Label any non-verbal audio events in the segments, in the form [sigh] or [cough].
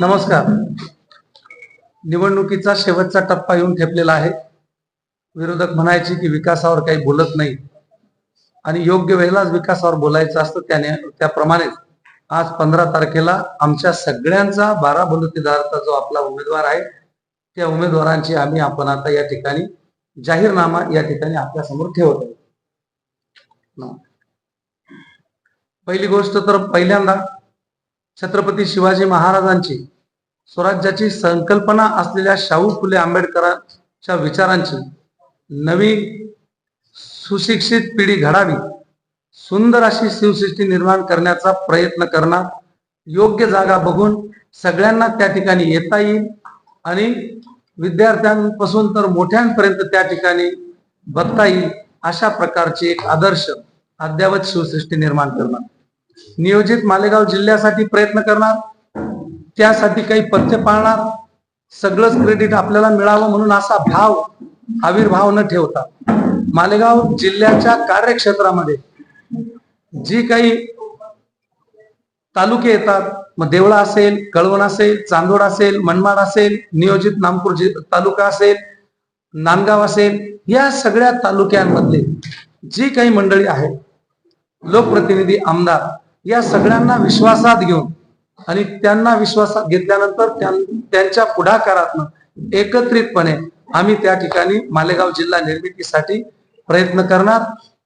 नमस्कार. निवडणुकीचा शेवटचा टप्पा येऊन ठेपलेला आहे. विरोधक म्हणायचे की विकासावर काही बोलत नाही. आणि योग्य वेळेलाच विकासावर बोलायचं असतं त्याने त्याप्रमाणेच आज पंधरा तारखेला आमच्या सगळ्यांचा बारा बलुतेदारचा जो आपला उमेदवार आहे त्या उमेदवारांची आम्ही आपण आता या ठिकाणी जाहीरनामा या ठिकाणी आपल्यासमोर ठेवत आहोत. पहिली गोष्ट तर पहिल्यांदा छत्रपती शिवाजी महाराजांची स्वराज्याची संकल्पना असलेल्या शाहू फुले आंबेडकरांच्या विचारांची नवी सुशिक्षित पिढी घडावी सुंदर अशी शिवसृष्टी निर्माण करण्याचा प्रयत्न करणार योग्य जागा बघून सगळ्यांना त्या ठिकाणी येता येईल आणि विद्यार्थ्यांपासून तर मोठ्यांपर्यंत त्या ठिकाणी बघता येईल अशा प्रकारची एक आदर्श अद्यावत शिवसृष्टी निर्माण करणार. नियोजित मालेगाव जिल्ह्यासाठी प्रयत्न करणार त्यासाठी काही पथ्य पाळणार सगळंच क्रेडिट आपल्याला मिळावं म्हणून असा भाव आविर्भाव न ठेवता. मालेगाव जिल्ह्याच्या कार्यक्षेत्रामध्ये जी काही तालुके येतात मग देवळा असेल कळवण असेल चांदोड असेल मनमाड असेल नियोजित नामपूर जि- तालुका असेल नांदगाव असेल या सगळ्या तालुक्यांमधले जी काही मंडळी आहेत लोकप्रतिनिधी आमदार या सगळ्यांना विश्वासात घेऊन आणि त्यांना विश्वासात घेतल्यानंतर त्यांच्या पुढाकारातनं एकत्रितपणे आम्ही त्या ठिकाणी मालेगाव जिल्हा निर्मितीसाठी प्रयत्न करणार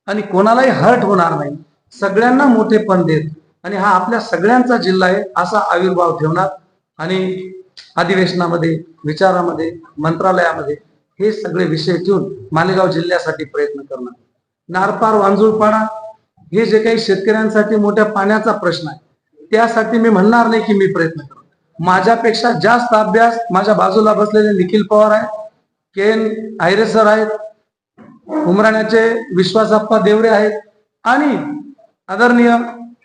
आणि कोणालाही हर्ट होणार नाही. सगळ्यांना मोठेपण देत आणि हा आपल्या सगळ्यांचा जिल्हा आहे असा आविर्भाव ठेवणार आणि अधिवेशनामध्ये विचारामध्ये मंत्रालयामध्ये हे सगळे विषय ठेवून मालेगाव जिल्ह्यासाठी प्रयत्न करणार. नारपार वांजुळपाडा हे जे काही शेतकऱ्यांसाठी मोठ्या पाण्याचा प्रश्न आहे त्यासाठी मी म्हणणार नाही की मी प्रयत्न करतो माझ्यापेक्षा जास्त अभ्यास माझ्या बाजूला बसलेले निखिल पवार आहेत के एन आयरे सर आहेत उमराण्याचे विश्वासप्पा देवरे आहेत आणि आदरणीय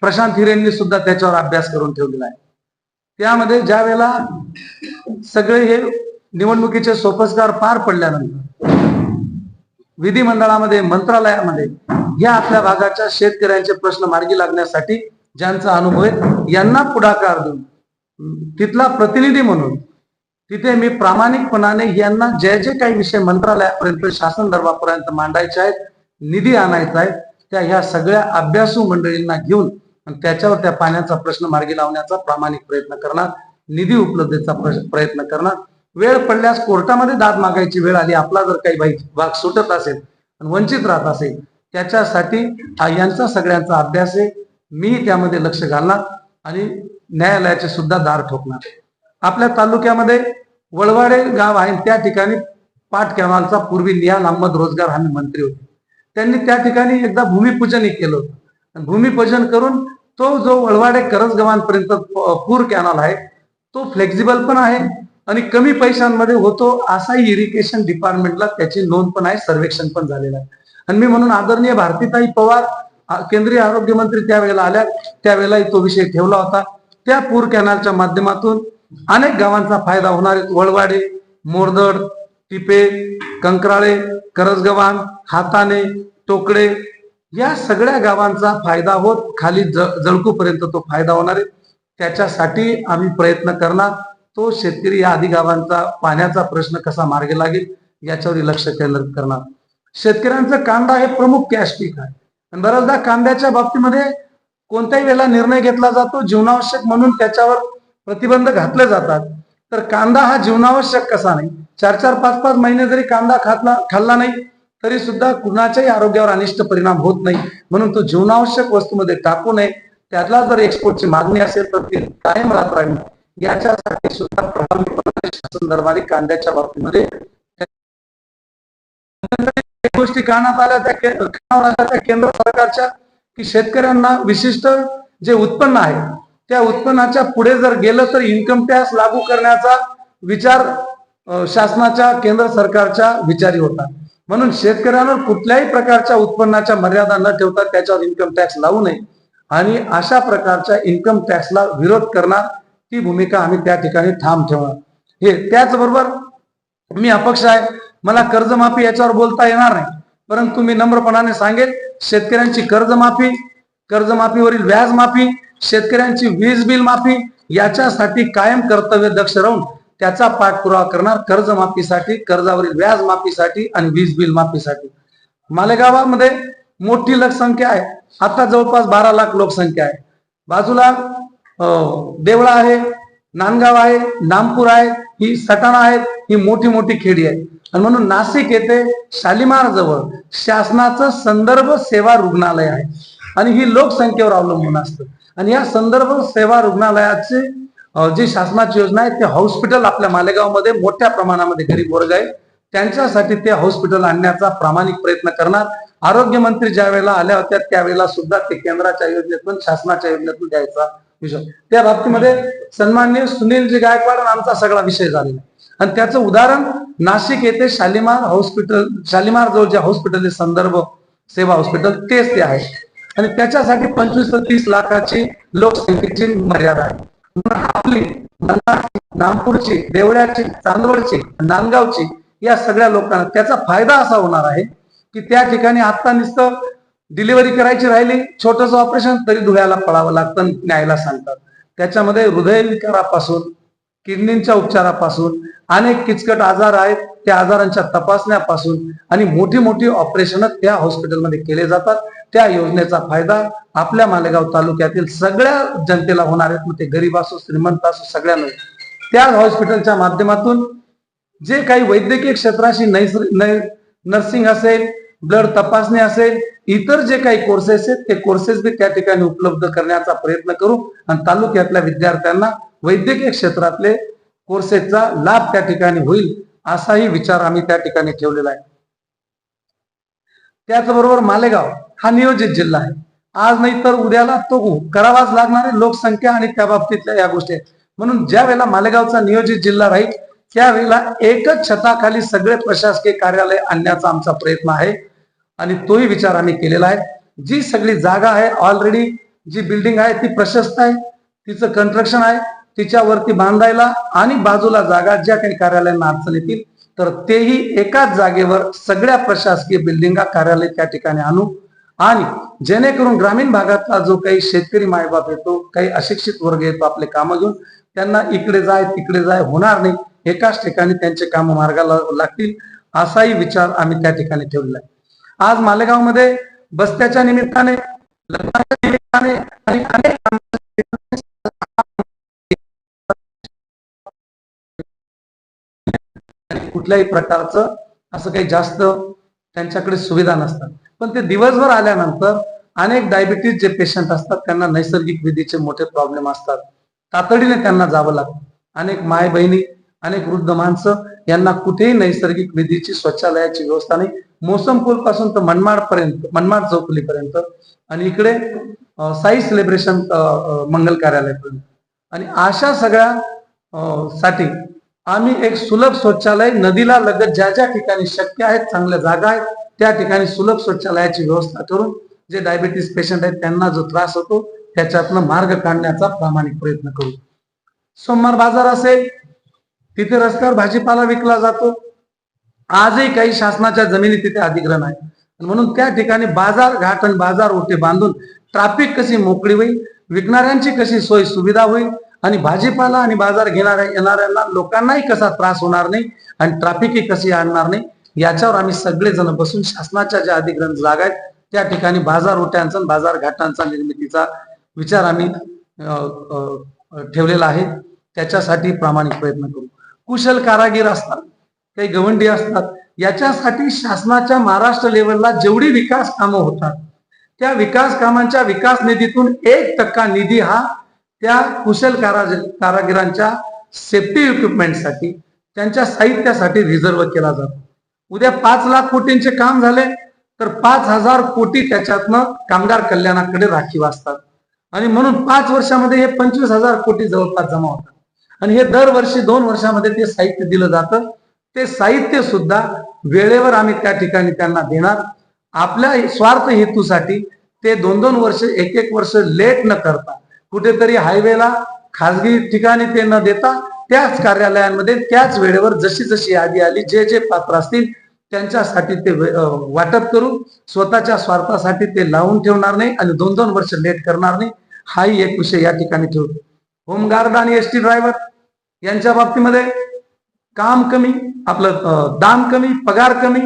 प्रशांत हिरेंनी सुद्धा त्याच्यावर अभ्यास करून ठेवलेला आहे. त्यामध्ये ज्या वेळेला सगळे हे निवडणुकीचे सोपस्कार पार पडल्यानंतर विधिमंडळामध्ये मंत्रालयामध्ये या आपल्या भागाच्या शेतकऱ्यांचे प्रश्न मार्गी लागण्यासाठी ज्यांचा अनुभव आहे यांना पुढाकार देऊन तिथला प्रतिनिधी म्हणून तिथे मी प्रामाणिकपणाने यांना जे जे काही विषय मंत्रालयापर्यंत शासन दरबारपर्यंत मांडायचे आहेत निधी आणायचा आहे त्या ह्या सगळ्या अभ्यासू मंडळींना घेऊन त्याच्यावर त्या पाण्याचा प्रश्न मार्गी लावण्याचा प्रामाणिक प्रयत्न करणार निधी उपलब्धतेचा प्रयत्न करणार. वेळ पडल्यास कोर्टामध्ये दाद मागायची वेळ आली आपला जर काही बाई भाग सुटत असेल आणि वंचित राहत असेल त्याच्यासाठी हा यांचा सगळ्यांचा अभ्यास आहे. मी त्यामध्ये लक्ष घालणार आणि न्यायालयाचे सुद्धा दार ठोकणार. आपल्या तालुक्यामध्ये वळवाडे गाव आहे त्या ठिकाणी पाट कॅनॉलचा पूर्वी निहाल अहमद रोजगार हमी मंत्री होते. त्यांनी त्या ठिकाणी एकदा भूमिपूजनही केलं होतं. आणि भूमिपूजन करून तो जो वळवाडे करजगवांपर्यंत पूर कॅनॉल आहे तो फ्लेक्झिबल पण आहे. आणि कमी पैशांमध्ये होतो असाही इरिगेशन डिपार्टमेंटला त्याची नोंद पण आहे सर्वेक्षण पण झालेलं आहे. आणि मी म्हणून आदरणीय भारतीताई पवार केंद्रीय आरोग्य मंत्री त्यावेळेला आल्या. त्यावेळेलाही तो विषय ठेवला होता. त्या पूर कॅनलच्या माध्यमातून अनेक गावांचा फायदा होणार आहे. वळवाडे मोरदड टिपे कंकराळे करजगव्हाण हाताने टोकडे या सगळ्या गावांचा फायदा होत खाली जळकूपर्यंत तो फायदा होणार आहे. त्याच्यासाठी आम्ही प्रयत्न करणार. तो शेतकरी या आधी पाण्याचा प्रश्न कसा मार्गे लागेल याच्यावर लक्ष केंद्रित करणार. शेतकऱ्यांचं कांदा हे प्रमुख कॅश पीक आहे. आणि बऱ्याचदा कांद्याच्या बाबतीमध्ये कोणत्याही वेळेला निर्णय घेतला जातो जीवनावश्यक म्हणून त्याच्यावर प्रतिबंध घातले जातात. तर कांदा हा जीवनावश्यक कसा नाही? चार चार पाच पाच महिने जरी कांदा खातला खाल्ला नाही तरी सुद्धा कुणाच्याही आरोग्यावर अनिष्ट परिणाम होत नाही. म्हणून तो जीवनावश्यक वस्तूमध्ये टाकू नये. त्यातला जर एक्सपोर्टची मागणी असेल तर ती कायम राहत राहील. याच्यासाठी सुद्धा प्रभावीपणे शासन दरबारी कांद्याच्या बाबतीमध्ये गोष्टी कानात आल्या त्या कानावर आल्या त्या केंद्र सरकारच्या की शेतकऱ्यांना विशिष्ट जे उत्पन्न आहे त्या उत्पन्नाच्या पुढे जर गेलं तर इन्कम टॅक्स लागू करण्याचा विचार शासनाच्या केंद्र सरकारच्या विचारी होता म्हणून शेतकऱ्यांवर कुठल्याही प्रकारच्या उत्पन्नाच्या मर्यादा न ठेवता त्याच्यावर इन्कम टॅक्स लावू नये. आणि अशा प्रकारच्या इन्कम टॅक्सला विरोध करणार ती भूमिका आम्ही त्या ठिकाणी ठाम ठेवणार हे त्याचबरोबर मी अपक्ष आहे. मला कर्जमाफी याच्यावर बोलता येणार नाही. परंतु मी नम्रपणाने सांगेल शेतकऱ्यांची कर्जमाफी कर्जमाफीवरील व्याज माफी शेतकऱ्यांची वीज बिल माफी याच्यासाठी कायम कर्तव्य दक्ष राहून त्याचा पाठपुरावा करणार कर्जमाफीसाठी कर्जावरील व्याज माफीसाठी आणि वीज बिल माफीसाठी. मालेगावामध्ये मोठी लोकसंख्या आहे. आता जवळपास बारा लाख लोकसंख्या आहे. बाजूला देवळा आहे नांदगाव आहे नामपूर आहे ही सटाणा आहेत ही मोठी मोठी खेडी आहे. आणि म्हणून नाशिक येथे शालिमार जवळ शासनाचं संदर्भ सेवा रुग्णालय आहे. आणि ही लोकसंख्येवर अवलंबून असतं. आणि या संदर्भ सेवा रुग्णालयाचे जी शासनाची योजना आहे ते हॉस्पिटल आपल्या मालेगावमध्ये मोठ्या प्रमाणामध्ये गरीब वर्ग आहे. त्यांच्यासाठी ते हॉस्पिटल आणण्याचा प्रामाणिक प्रयत्न करणार. आरोग्यमंत्री ज्या वेळेला आल्या होत्या त्यावेळेला सुद्धा ते केंद्राच्या योजनेतून शासनाच्या योजनेतून द्यायचा विषय. त्या बाबतीमध्ये सन्माननीय सुनीलजी गायकवाड आमचा सगळा विषय झालेला आणि त्याचं उदाहरण नाशिक येथे शालिमार हॉस्पिटल शालिमार जवळ जे हॉस्पिटल संदर्भ सेवा हॉस्पिटल तेच ते आहे. आणि त्याच्यासाठी पंचवीस ते तीस लाखाची लोकसंख्येची मर्यादा आहे. आपली नामपूरची देवळ्याची चांदवडची नांदगावची या सगळ्या लोकांना त्याचा फायदा असा होणार आहे की त्या ठिकाणी आता नुसतं डिलिव्हरी करायची राहिली छोटस ऑपरेशन तरी धुळ्याला पळावं लागतं न्यायला सांगतात. त्याच्यामध्ये हृदयविकारापासून किडनीच्या उपचारापासून अनेक किचकट आजार आहेत त्या आजारांच्या तपासण्यापासून आणि मोठी मोठी ऑपरेशन त्या हॉस्पिटलमध्ये केले जातात. त्या योजनेचा फायदा आपल्या मालेगाव तालुक्यातील सगळ्या जनतेला होणार आहेत. मग ते गरीब असो श्रीमंत असो सगळ्यांना. त्या हॉस्पिटलच्या माध्यमातून जे काही वैद्यकीय क्षेत्राशी नैसर्गिक नर्सिंग असेल ब्लड तपासणी असेल इतर जे काही कोर्सेस आहेत ते कोर्सेस बी त्या ठिकाणी उपलब्ध करण्याचा प्रयत्न करू आणि तालुक्यातल्या विद्यार्थ्यांना वैद्यकीय क्षेत्रातले कोर्सेसचा लाभ त्या ठिकाणी होईल असाही विचार आम्ही त्या ठिकाणी ठेवलेला आहे. त्याचबरोबर मालेगाव हा नियोजित जिल्हा आहे. आज नाही तर उद्याला तो करावाच लागणारे लोकसंख्या आणि त्या बाबतीतल्या या गोष्टी आहेत. म्हणून ज्या वेळेला मालेगावचा नियोजित जिल्हा राहील त्यावेळेला एकच छताखाली सगळे प्रशासकीय कार्यालय आणण्याचा आमचा प्रयत्न आहे. आणि तोही विचार आम्ही केलेला आहे. जी सगळी जागा आहे ऑलरेडी जी बिल्डिंग आहे ती प्रशस्त आहे. तिचं कन्स्ट्रक्शन आहे तिच्यावरती बांधायला आणि बाजूला जागा ज्या काही कार्यालयांना अडचण येतील तर तेही एकाच जागेवर सगळ्या प्रशासकीय बिल्डिंगा कार्यालय त्या ठिकाणी आणू. आणि जेणेकरून ग्रामीण भागातला जो काही शेतकरी मायबाप येतो काही अशिक्षित वर्ग येतो आपले कामं घेऊन त्यांना इकडे जाय तिकडे जाय होणार नाही. एकाच ठिकाणी त्यांचे काम मार्गाला लागतील असाही विचार आम्ही त्या ठिकाणी ठेवलेला आहे. आज मालेगावमध्ये बस्त्याच्या निमित्ताने लग्नाच्या निमित्ताने आणि अनेक कुठल्याही प्रकारचं असं काही जास्त त्यांच्याकडे सुविधा नसतात. पण ते दिवसभर आल्यानंतर अनेक डायबिटीज जे पेशंट असतात त्यांना नैसर्गिक विधीचे मोठे प्रॉब्लेम असतात. तातडीने त्यांना जावं लागतं. अनेक माय बहिणी अनेक वृद्ध माणसं यांना कुठेही नैसर्गिक विधीची स्वच्छालयाची व्यवस्था नाही. मोसम पूल पासून तर मनमाड पर्यंत मनमाड चौकलीपर्यंत आणि इकडे साई सेलिब्रेशन मंगल कार्यालयापर्यंत. आणि अशा सगळ्या साठी आम्ही एक सुलभ शौचालय नदीला लगत ज्या ज्या ठिकाणी शक्य आहेत चांगल्या जागा आहेत त्या ठिकाणी सुलभ शौचालयाची व्यवस्था करून जे डायबिटीस पेशंट आहेत त्यांना जो त्रास होतो त्याच्यातनं मार्ग काढण्याचा प्रामाणिक प्रयत्न करू. सोमवार बाजार असेल तिथे रस्त्यावर भाजीपाला विकला जातो. आजही काही शासनाच्या जमिनी तिथे अधिग्रहण आहे म्हणून त्या ठिकाणी बाजार घाट आणि बाजार ओटे बांधून ट्राफिक कशी मोकळी होईल विकणाऱ्यांची कशी सोय सुविधा होईल आणि भाजीपाला आणि बाजार घेणाऱ्या येणाऱ्यांना लोकांनाही कसा त्रास होणार नाही आणि ट्राफिकही कशी आणणार नाही याच्यावर आम्ही सगळेजण बसून शासनाच्या ज्या अधिग्रहण जागा आहेत त्या ठिकाणी बाजार ओट्यांचा आणि बाजार घाटांचा निर्मितीचा विचार आम्ही ठेवलेला आहे. त्याच्यासाठी प्रामाणिक प्रयत्न करू. कुशल कारागीर असतात. काही गवंडी असतात. याच्यासाठी शासनाच्या महाराष्ट्र लेवलला जेवढी विकास कामं होतात त्या विकास कामांच्या विकास निधीतून एक टक्का निधी हा त्या कुशल कारागिरांच्या सेफ्टी इक्विपमेंटसाठी त्यांच्या साहित्यासाठी रिझर्व्ह केला जातो. उद्या पाच लाख कोटींचे काम झाले तर पाच हजार कोटी त्याच्यातनं कामगार कल्याणाकडे राखीव असतात आणि म्हणून पाच वर्षामध्ये हे पंचवीस हजार कोटी जवळपास जमा होतात. आणि हे दरवर्षी दोन वर्षामध्ये ते साहित्य दिलं जातं. ते साहित्य सुद्धा वेळेवर आम्ही त्या ठिकाणी त्यांना देणार. आपल्या स्वार्थ हेतूसाठी ते दोन दोन वर्ष एक एक वर्ष लेट न करता कुठेतरी हायवेला खाजगी ठिकाणी ते न देता त्याच कार्यालयांमध्ये त्याच वेळेवर जशी जशी यादी आली जे जे पात्र असतील त्यांच्यासाठी ते वाटप करू. स्वतःच्या स्वार्थासाठी ते लावून ठेवणार नाही आणि दोन दोन वर्ष लेट करणार नाही. हाही एक विषय या ठिकाणी ठेवतो. होमगार्ड आणि एस टी ड्रायव्हर यांच्या बाबतीमध्ये काम कमी आपलं दान कमी पगार कमी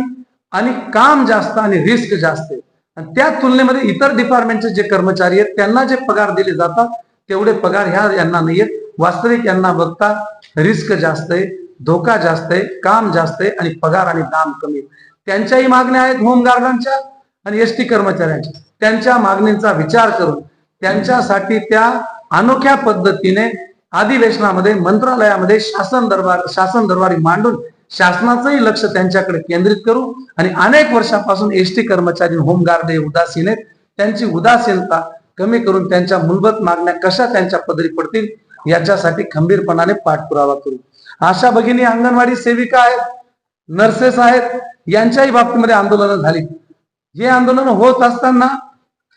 आणि काम जास्त आणि रिस्क जास्त आहे. आणि त्या तुलनेमध्ये इतर डिपार्टमेंटचे जे कर्मचारी आहेत त्यांना जे पगार दिले जातात तेवढे पगार ह्या यांना नाही आहेत. वास्तविक यांना बघता रिस्क जास्त आहे धोका जास्त आहे काम जास्त आहे आणि पगार आणि दाम कमी त्यांच्याही मागण्या आहेत होमगार्डांच्या आणि एस टी कर्मचाऱ्यांच्या. त्यांच्या मागणींचा विचार करून त्यांच्यासाठी त्या अनोख्या पद्धतीने अधिवेशनामध्ये मंत्रालयामध्ये शासन दरबार शासन दरबारी मांडून शासनाचंही लक्ष त्यांच्याकडे केंद्रित करू आणि अनेक वर्षापासून एस टी कर्मचारी होमगार्ड हे उदासीन आहेत. त्यांची उदासीनता कमी करून त्यांच्या मूलभूत मागण्या कशा त्यांच्या पदरी पडतील याच्यासाठी खंबीरपणाने पाठपुरावा करू. आशा भगिनी अंगणवाडी सेविका आहेत नर्सेस आहेत यांच्याही बाबतीमध्ये आंदोलनं झाली. हे आंदोलन होत असताना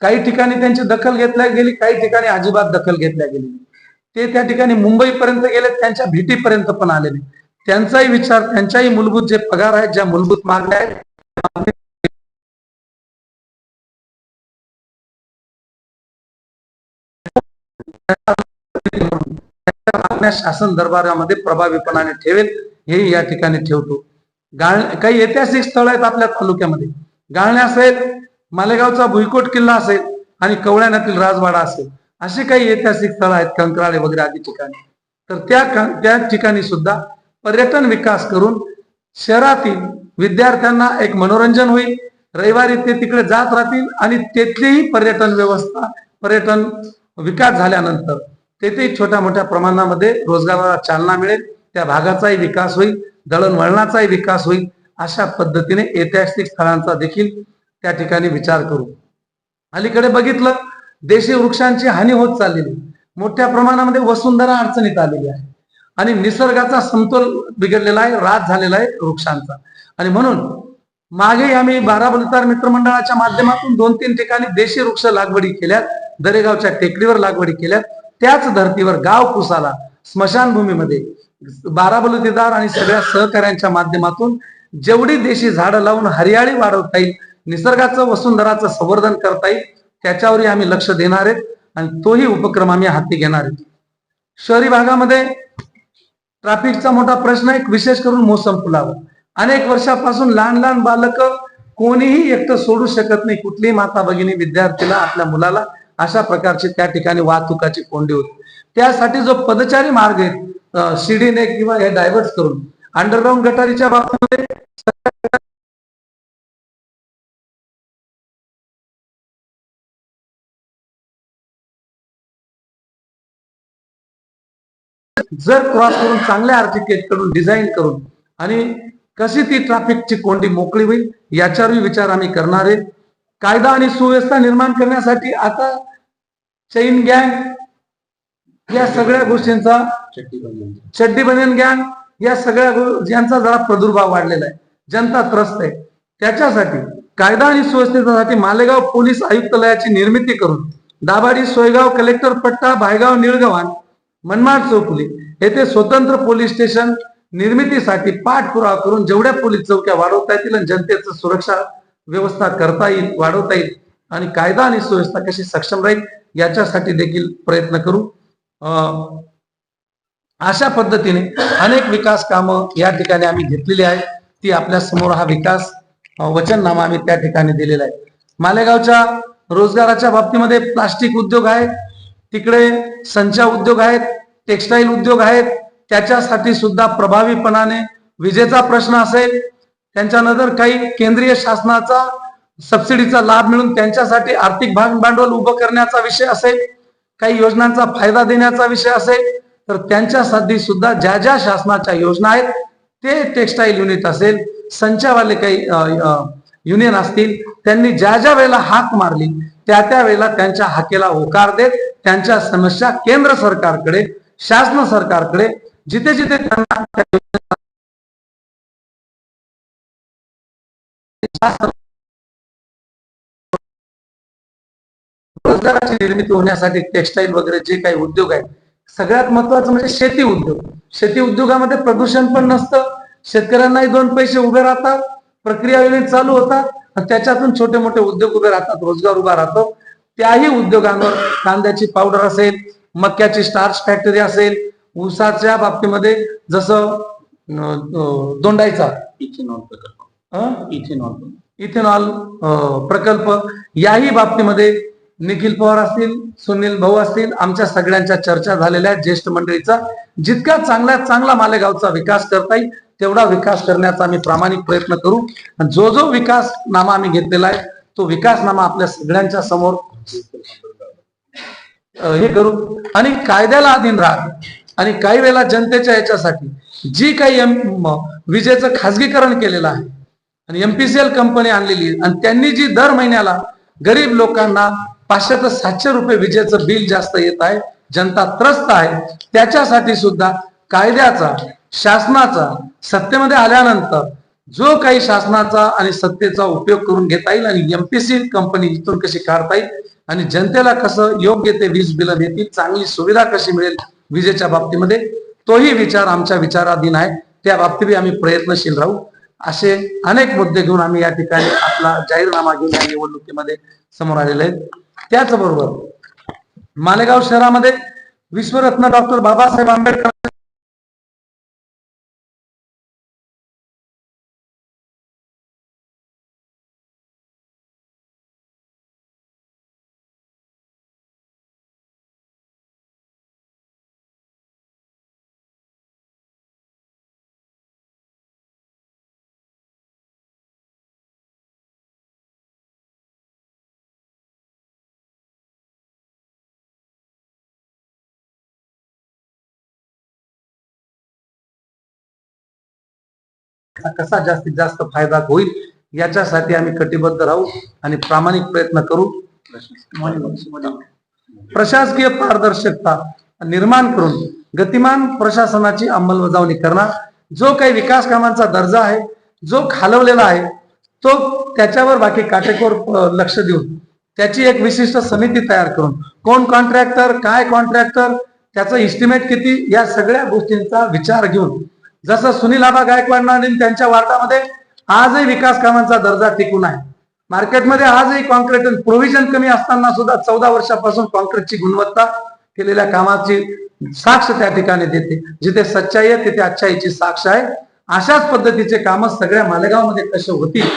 काही ठिकाणी त्यांची दखल घेतल्या गेली काही ठिकाणी अजिबात दखल घेतल्या गेली ते त्या ठिकाणी मुंबईपर्यंत गेले त्यांच्या भेटीपर्यंत पण आलेले. त्यांचाही विचार त्यांच्याही मूलभूत जे पगार आहेत ज्या मूलभूत मागण्या आहेत शासन दरबारामध्ये प्रभावीपणाने ठेवेल हेही या ठिकाणी ठेवतो. गाळ काही ऐतिहासिक स्थळ आहेत आपल्या तालुक्यामध्ये. गाळणे असेल मालेगावचा भुईकोट किल्ला असेल आणि कवळ्यानातील राजवाडा असेल. अशी काही ऐतिहासिक स्थळ आहेत कंकराळे वगैरे आदी ठिकाणी. तर त्या त्या ठिकाणी सुद्धा पर्यटन विकास करून शहरातील विद्यार्थ्यांना एक मनोरंजन होईल. रविवारी ते तिकडे जात राहतील आणि तेथलीही पर्यटन व्यवस्था पर्यटन विकास झाल्यानंतर तेथेही छोट्या मोठ्या प्रमाणामध्ये रोजगाराला चालना मिळेल. त्या भागाचाही विकास होईल दळणवळणाचाही विकास होईल अशा पद्धतीने ऐतिहासिक स्थळांचा देखील त्या ठिकाणी विचार करू. अलीकडे बघितलं देशी वृक्षांची हानी होत चाललेली मोठ्या प्रमाणामध्ये वसुंधरा अडचणीत आलेली आहे. आणि निसर्गाचा समतोल बिघडलेला आहे रात झालेला आहे वृक्षांचा. आणि म्हणून मागे आम्ही बाराबलतार मित्रमंडळाच्या माध्यमातून दोन तीन ठिकाणी देशी वृक्ष लागवडी केल्यात दरेगावच्या टेकडीवर लागवडी केल्यात. त्याच धर्तीवर गाव कुसाला स्मशानभूमीमध्ये. बाराबलुतेदार आणि सगळ्या सहकाऱ्यांच्या माध्यमातून जेवढी देशी झाडं लावून हरियाळी वाढवता येईल निसर्गाचं वसुंधराचं संवर्धन करता येईल त्याच्यावरही आम्ही लक्ष देणार आहेत आणि तोही उपक्रम आम्ही हाती घेणार आहेत. शहरी भागामध्ये ट्रॅफिकचा मोठा प्रश्न आहे विशेष करून मोसम पुलावर. अनेक वर्षापासून लहान लहान बालक कोणीही एकटं सोडू शकत नाही. कुठलीही माता भगिनी विद्यार्थीला आपल्या मुलाला अशा प्रकारची त्या ठिकाणी वाहतुकाची कोंडी होती. त्यासाठी जो पदचारी मार्ग आहे शिडीने किंवा हे डायव्हर्ट करून अंडरग्राऊंड गटारीच्या बाबतीमध्ये जर क्रॉस करून चांगल्या आर्टिकेट करून डिझाईन करून आणि कशी ती ट्रॅफिकची कोंडी मोकळी होईल याच्यावरही विचार आम्ही करणार आहे. कायदा आणि सुव्यवस्था निर्माण करण्यासाठी आता चैन गँग या सगळ्या गोष्टींचा चड्डी बनियन गँग या सगळ्या यांचा जरा प्रादुर्भाव वाढलेला आहे जनता त्रस्त आहे त्याच्यासाठी कायदा आणि सुव्यवस्थेसाठी मालेगाव पोलीस आयुक्तालयाची निर्मिती करून दाभाडी सोयगाव कलेक्टर पट्टा भायगाव निळगव्हाण मनमाड चौफुली येथे स्वतंत्र पोलीस स्टेशन निर्मितीसाठी पाठपुरावा करून जेवढ्या पोलीस चौक्या वाढवता येतील आणि जनतेचं सुरक्षा व्यवस्था करता येईल वाढवता येईल आणि कायदा आणि सुव्यवस्था कशी सक्षम राहील याच्यासाठी देखील प्रयत्न करू. अं, अशा पद्धतीने अनेक विकास कामं या ठिकाणी आम्ही घेतलेली आहे ती आपल्यासमोर हा विकास वचननामा आम्ही त्या ठिकाणी दिलेला आहे. मालेगावच्या रोजगाराच्या बाबतीमध्ये प्लास्टिक उद्योग आहे. तिकडे संचा उद्योग आहेत टेक्सटाईल उद्योग आहेत त्याच्यासाठी सुद्धा प्रभावीपणाने विजेचा प्रश्न असेल त्यांच्यानंतर काही केंद्रीय शासनाचा सबसिडीचा लाभ मिळून त्यांच्यासाठी आर्थिक भाग भांडवल उभं करण्याचा विषय असेल काही योजनांचा फायदा देण्याचा विषय असेल तर त्यांच्यासाठी सुद्धा ज्या ज्या शासनाच्या योजना आहेत ते टेक्सटाईल युनिट असेल संचावाले काही युनियन असतील त्यांनी ज्या ज्या वेळेला हाक मारली त्या त्या वेळेला त्यांच्या हाकेला होकार देत त्यांच्या समस्या केंद्र सरकारकडे शासन सरकारकडे जिथे जिथे त्यांना रोजगाराची निर्मिती होण्यासाठी टेक्स्टाईल वगैरे जे काही उद्योग आहेत सगळ्यात महत्वाचं म्हणजे शेती उद्योग. शेती उद्योगामध्ये प्रदूषण पण नसतं शेतकऱ्यांनाही दोन पैसे उभे राहतात प्रक्रिया युनिट चालू होतात त्याच्यातून छोटे मोठे उद्योग उभे राहतात रोजगार उभा राहतो. त्याही उद्योगांवर कांद्याची पावडर असेल मक्याची स्टार्च फॅक्टरी असेल ऊसाच्या बाबतीमध्ये जसं दोंडाईचा. इथेनॉल प्रकल्प? इथेनॉल. इथेनॉल प्रकल्प याही बाबतीमध्ये निखिल पवार असतील सुनील भाऊ असतील आमच्या सगळ्यांच्या चर्चा झालेल्या आहेत ज्येष्ठ मंडळीचा. जितका चांगल्यात चांगला मालेगावचा विकास करता येईल तेवढा विकास करण्याचा आम्ही प्रामाणिक प्रयत्न करू. आणि जो जो विकास नामा आम्ही घेतलेला आहे तो विकास नामा आपल्या सगळ्यांच्या समोर हे करू. आणि कायद्याला अधीन राहा. आणि काही वेळेला जनतेच्या याच्यासाठी जी काही विजेचं खाजगीकरण केलेलं आहे आणि एमपीसीएल कंपनी आणलेली आहे आणि त्यांनी जी दर महिन्याला गरीब लोकांना पाचशे ते सातशे रुपये विजेचं बिल जास्त येत आहे जनता त्रस्त आहे. त्याच्यासाठी सुद्धा कायद्याचा शासनाचा सत्तेमध्ये आल्यानंतर जो काही शासनाचा आणि सत्तेचा उपयोग करून घेता येईल आणि एमपीसी कंपनी इथून कशी काढता येईल आणि जनतेला कसं योग्य ते वीज बिल देतील चांगली सुविधा कशी मिळेल विजेच्या बाबतीमध्ये तोही विचार आमच्या विचाराधीन आहे. त्या बाबतीत आम्ही प्रयत्नशील राहू. असे अनेक मुद्दे घेऊन आम्ही या ठिकाणी आपला जाहीरनामा घेऊन या निवडणुकीमध्ये समोर आलेले आहेत त्याचबरोबर मालेगाव शहरामध्ये विश्वरत्न डॉक्टर बाबासाहेब आंबेडकर कसा जास्तीत जास्त फायदा होईल याच्यासाठी आम्ही कटिबद्ध राहू आणि प्रामाणिक प्रयत्न करू. प्रशासकीय पारदर्शकता निर्माण करून गतिमान प्रशासनाची अंमलबजावणी करणार. जो काही विकास कामांचा दर्जा आहे जो खालवलेला आहे तो त्याच्यावर बाकी काटेकोर लक्ष देऊन त्याची एक विशिष्ट समिती तयार करून कोण कॉन्ट्रॅक्टर काय कॉन्ट्रॅक्टर त्याचं इस्टिमेट किती या सगळ्या गोष्टींचा विचार घेऊन जसं सुनील आबा गायकवाड आणि त्यांच्या वार्डामध्ये आजही विकास कामांचा दर्जा टिकून आहे. मार्केटमध्ये आजही कॉन्क्रीट प्रोव्हिजन कमी असताना सुद्धा चौदा वर्षापासून कॉन्क्रीटची गुणवत्ता केलेल्या कामाची साक्ष त्या ठिकाणी देते. जिथे सच्चाई आहे तिथे अच्छाईची साक्ष आहे. अशाच पद्धतीचे काम सगळ्या मालेगावमध्ये कसे होतील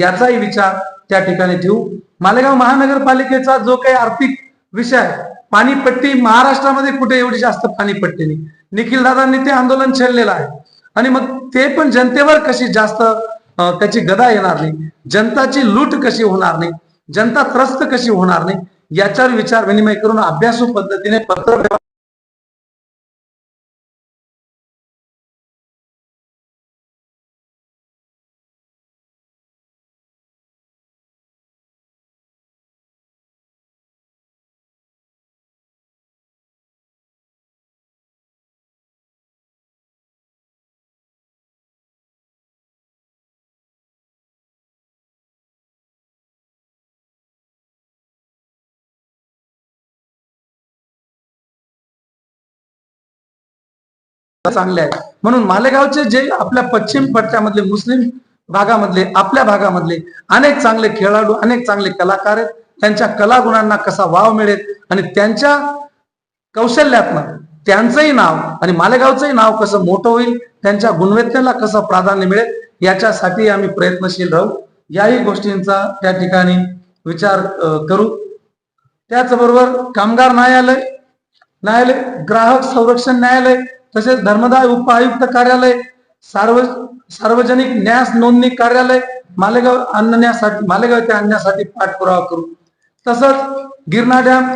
याचाही विचार त्या ठिकाणी ठेवू. मालेगाव महानगरपालिकेचा जो काही आर्थिक विषय आहे पाणीपट्टी महाराष्ट्रामध्ये कुठे एवढी जास्त पाणीपट्टी नाही. निखिल दादांनी ते आंदोलन छेडलेलं आहे. आणि मग ते पण जनतेवर कशी जास्त त्याची गदा येणार नाही. जनताची लूट कशी होणार नाही? जनता त्रस्त कशी होणार नाही? याच्यावर विचार विनिमय करून अभ्यासू पद्धतीने पत्र चांगले आहे. म्हणून मालेगावचे जे आपल्या पश्चिम पट्ट्यामधले मुस्लिम भागामधले आपल्या भागामधले अनेक चांगले खेळाडू अनेक चांगले कलाकार आहेत. त्यांच्या कलागुणांना कसा वाव मिळेल आणि त्यांच्या कौशल्यातनं त्यांचंही नाव आणि मालेगावचंही नाव कसं मोठं होईल त्यांच्या गुणवत्तेला कसं प्राधान्य मिळेल याच्यासाठी आम्ही प्रयत्नशील राहू. याही गोष्टींचा त्या ठिकाणी विचार करू. त्याचबरोबर कामगार न्यायालय न्यायालय ग्राहक संरक्षण न्यायालय तसेच धर्मदाय उप आयुक्त कार्यालय सार्व सार्वजनिक न्यास नोंदणी कार्यालय मालेगाव आणण्यासाठी मालेगाव ते आणण्यासाठी पाठपुरावा करू. तसंच गिरणा डॅम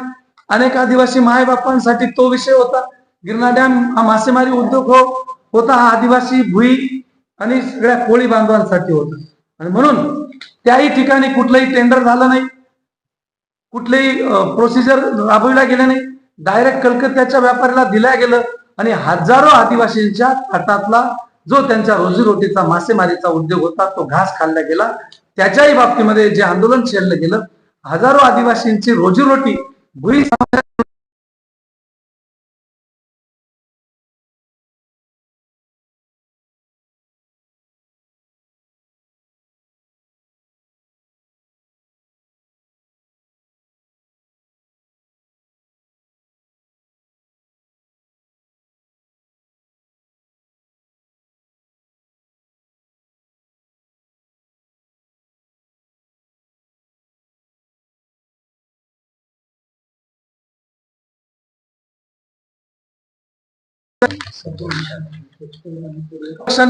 अनेक आदिवासी मायबापांसाठी तो विषय होता. गिरणा डॅम हा मासेमारी उद्योग हो होता हा आदिवासी भुई आणि सगळ्या कोळी बांधवांसाठी होता. आणि म्हणून त्याही ठिकाणी कुठलंही टेंडर झालं नाही. कुठलेही प्रोसिजर राबविल्या गेल्या नाही. डायरेक्ट कलकत्त्याच्या व्यापाऱ्याला दिल्या गेलं. आणि हजारो आदिवासींच्या ताटातला जो त्यांच्या रोजीरोटीचा मासेमारीचा उद्योग होता तो घास खाल्ला गेला. त्याच्याही बाबतीमध्ये जे आंदोलन छेडलं गेलं हजारो आदिवासींची रोजीरोटी भुई समाजात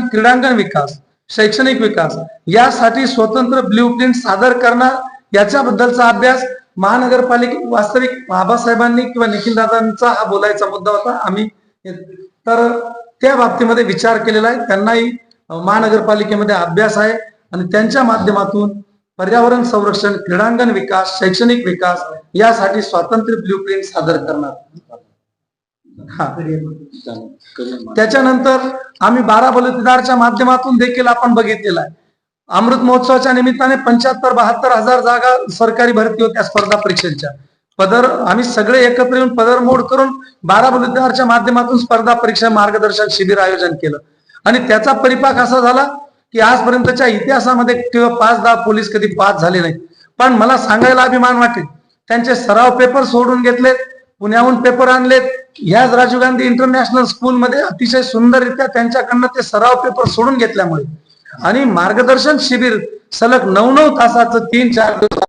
क्रीडांगण विकास शैक्षणिक विकास यासाठी स्वतंत्र ब्ल्यू प्रिंट सादर करणार याच्याबद्दलचा अभ्यास महानगरपालिके वास्तविक आबासाहेबांनी किंवा निखिलदादांचा हा बोलायचा मुद्दा होता. आम्ही तर त्या बाबतीमध्ये विचार केलेला आहे. त्यांनाही महानगरपालिकेमध्ये अभ्यास आहे आणि त्यांच्या माध्यमातून पर्यावरण संरक्षण क्रीडांगण विकास शैक्षणिक विकास यासाठी स्वातंत्र्य ब्ल्यू प्रिंट सादर करणार. हा. त्याच्यानंतर आम्ही बारा बलुतेदारच्या माध्यमातून देखील आपण बघितलेला आहे. अमृत महोत्सवाच्या निमित्ताने पंच्याहत्तर बहात्तर हजार जागा सरकारी भरती होत्या स्पर्धा परीक्षांच्या. पदर आम्ही सगळे एकत्र येऊन पदर मोड करून बारा बलुतेदारच्या माध्यमातून स्पर्धा परीक्षा मार्गदर्शन शिबिर आयोजन केलं. आणि त्याचा परिपाक असा झाला की आजपर्यंतच्या इतिहासामध्ये किंवा पाच दहा पोलीस कधी पास झाले नाही पण मला सांगायला अभिमान वाटेल. त्यांचे सराव पेपर सोडून घेतलेत. पुण्याहून पेपर आणलेत. ह्याच राजीव गांधी इंटरनॅशनल स्कूलमध्ये अतिशय सुंदररित्या त्यांच्याकडनं ते सराव पेपर सोडून घेतल्यामुळे. आणि मार्गदर्शन शिबिर सलग नऊ नऊ तासाचं तीन चार दिवस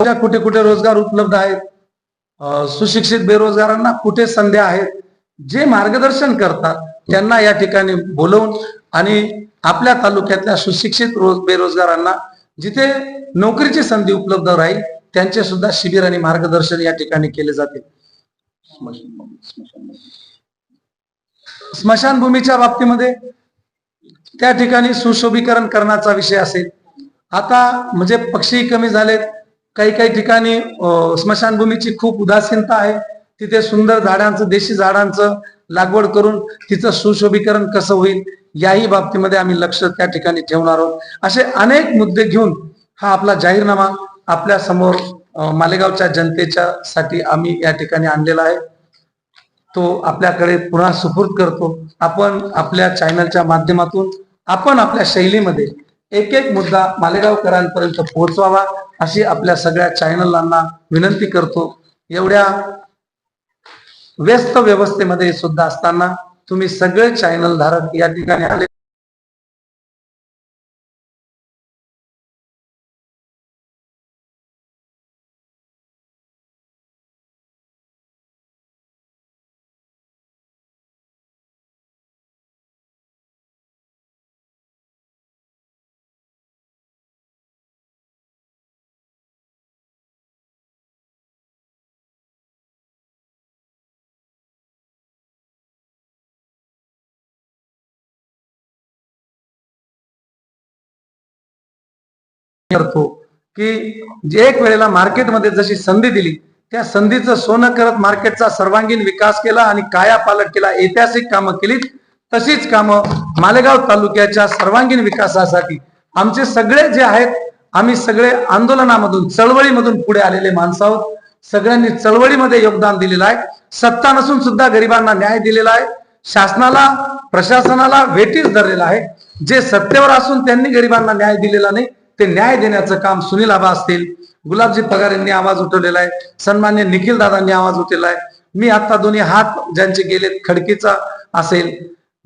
राज्यात कुठे कुठे रोजगार उपलब्ध आहेत सुशिक्षित बेरोजगारांना कुठे संध्या आहेत जे मार्गदर्शन करतात त्यांना या ठिकाणी बोलवून आणि आपल्या तालुक्यातल्या सुशिक्षित रोज बेरोजगारांना जिथे नोकरीची संधी उपलब्ध राहील त्यांचे सुद्धा शिबिर आणि मार्गदर्शन या ठिकाणी केले जाते. स्मशानभूमीच्या बाबतीमध्ये त्या ठिकाणी सुशोभीकरण करण्याचा विषय असेल. आता म्हणजे पक्षी कमी झालेत काही काही ठिकाणी स्मशानभूमीची खूप उदासीनता आहे. तिथे सुंदर झाडांचं देशी झाडांचं लागवड करून तिचं सुशोभीकरण कसं होईल याही बाबतीमध्ये आम्ही लक्ष त्या ठिकाणी ठेवणार आहोत. असे अनेक मुद्दे घेऊन हा आपला जाहीरनामा आपल्यासमोर मालेगावच्या जनतेच्या साठी आम्ही या ठिकाणी आणलेला आहे. तो आपल्याकडे पुन्हा सुपूर्द करतो. आपण आपल्या चॅनलच्या माध्यमातून आपण आपल्या शैलीमध्ये एक एक मुद्दा मालेगावकरांपर्यंत पोहोचवावा अशी आपल्या सगळ्या चॅनलांना विनंती करतो. एवढ्या व्यस्त व्यवस्थेमध्ये सुद्धा असताना तुम्ही सगळे चॅनल धारक या ठिकाणी आले. करतो की जे एक वेळेला मार्केटमध्ये जशी संधी दिली त्या संधीचं सोनं करत मार्केटचा सर्वांगीण विकास केला आणि कायापालट केला ऐतिहासिक कामं केलीत तशीच कामं मालेगाव तालुक्याच्या सर्वांगीण विकासासाठी आमचे सगळे जे आहेत आम्ही सगळे आंदोलनामधून चळवळीमधून पुढे आलेले माणसं आहोत. सगळ्यांनी चळवळीमध्ये योगदान दिलेलं आहे. सत्ता नसून सुद्धा गरिबांना न्याय दिलेला आहे. शासनाला प्रशासनाला वेटीस धरलेला आहे. जे सत्तेवर असून त्यांनी गरिबांना न्याय दिलेला नाही. ते न्याय देण्याचं काम सुनील आबा असतील. गुलाबजी पगार यांनी आवाज उठवलेला आहे. सन्मान्य निखिल दादांनी आवाज उठलेला आहे. मी आता दोन्ही हात ज्यांचे गेलेत खडकीचा असेल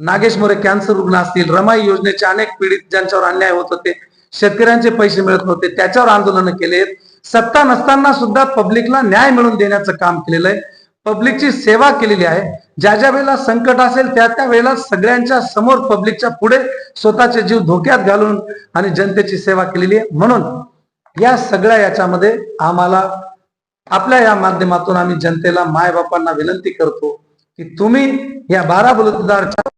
नागेश मोरे कॅन्सर रुग्ण असतील रमाई योजनेचे अनेक पीडित ज्यांच्यावर अन्याय होत होते शेतकऱ्यांचे पैसे मिळत नव्हते त्याच्यावर आंदोलन केलेत. सत्ता नसताना सुद्धा पब्लिकला न्याय मिळवून देण्याचं काम केलेलं आहे. पब्लिकची सेवा केलेली आहे. ज्या ज्या वेळेला संकट असेल त्या त्या वेळेला सगळ्यांच्या समोर पब्लिकच्या पुढे स्वतःचे जीव धोक्यात घालून आणि जनतेची सेवा केलेली आहे. म्हणून या सगळ्या याच्यामध्ये आम्हाला आपल्या या माध्यमातून आम्ही जनतेला मायबापांना विनंती करतो की तुम्ही या बारा बलुतेदारच्या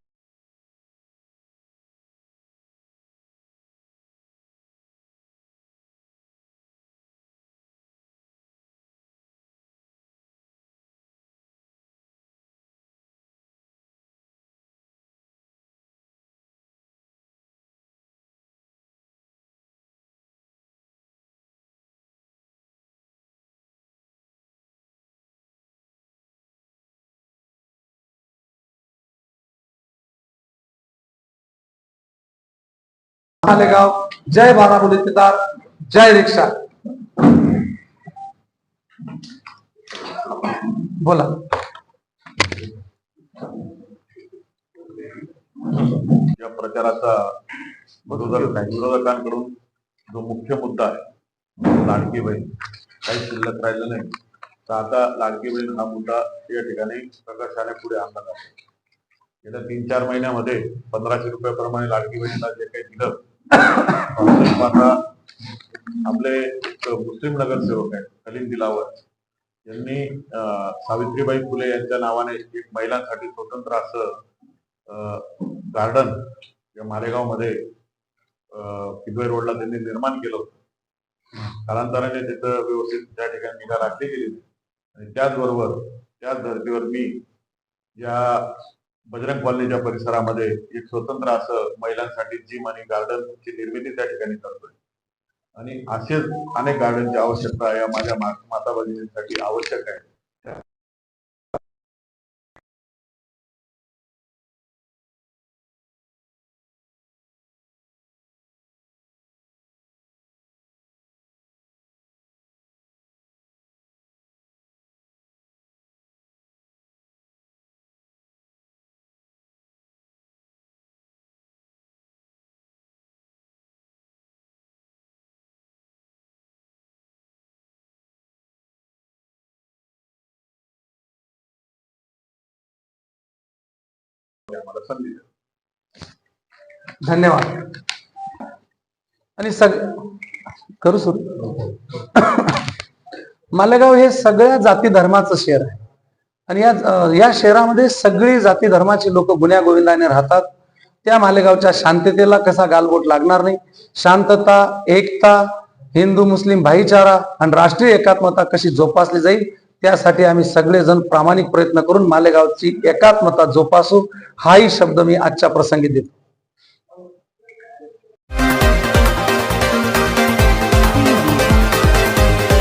मालेगाव जय बारामुली तितार जय रिक्षा. बोला. या प्रचाराचा विरोधकांकडून जो मुख्य मुद्दा आहे लाडकी बहीण काही शिल्लक राहिलं नाही. तर आता लाडकी बहीण हा मुद्दा या ठिकाणी प्रकर्षाने पुढे आणला जातो. गेल्या तीन चार महिन्यामध्ये पंधराशे रुपयाप्रमाणे लाडकी बहिणीला जे काही दिलं [coughs] आपले एक मुस्लिम नगरसेवक आहेत सलीम दिलावर यांनी सावित्रीबाई फुले यांच्या नावाने एक महिलांसाठी स्वतंत्र असं गार्डन या मालेगावमध्ये किदवे रोडला त्यांनी निर्माण केलं होतं. कालांतराने तिथं व्यवस्थित त्या ठिकाणी निगा राखली गेली. आणि त्याचबरोबर त्याच धर्तीवर मी या बजरंग कॉलनीच्या परिसरामध्ये एक स्वतंत्र असं महिलांसाठी जिम आणि गार्डनची निर्मिती त्या ठिकाणी करतोय. आणि असेच अनेक गार्डनची आवश्यकता या माझ्या माता भगिनींसाठी आवश्यक आहे. मला संधी द्या. धन्यवाद. आणि सग करू सुरू. मालेगाव हे सगळ्या जाती धर्माचं शहर आहे. आणि या या शहरामध्ये सगळी जाती धर्माची लोक गुन्ह्या गोविंदाने राहतात. त्या मालेगावच्या शांततेला कसा गालबोट लागणार नाही? शांतता एकता हिंदू मुस्लिम भाईचारा आणि राष्ट्रीय एकात्मता कशी जोपासली जाईल? त्यासाठी आम्ही सगळेजण प्रामाणिक प्रयत्न करून मालेगावची एकात्मता जोपासू हाही शब्द मी आजच्या प्रसंगी देतो.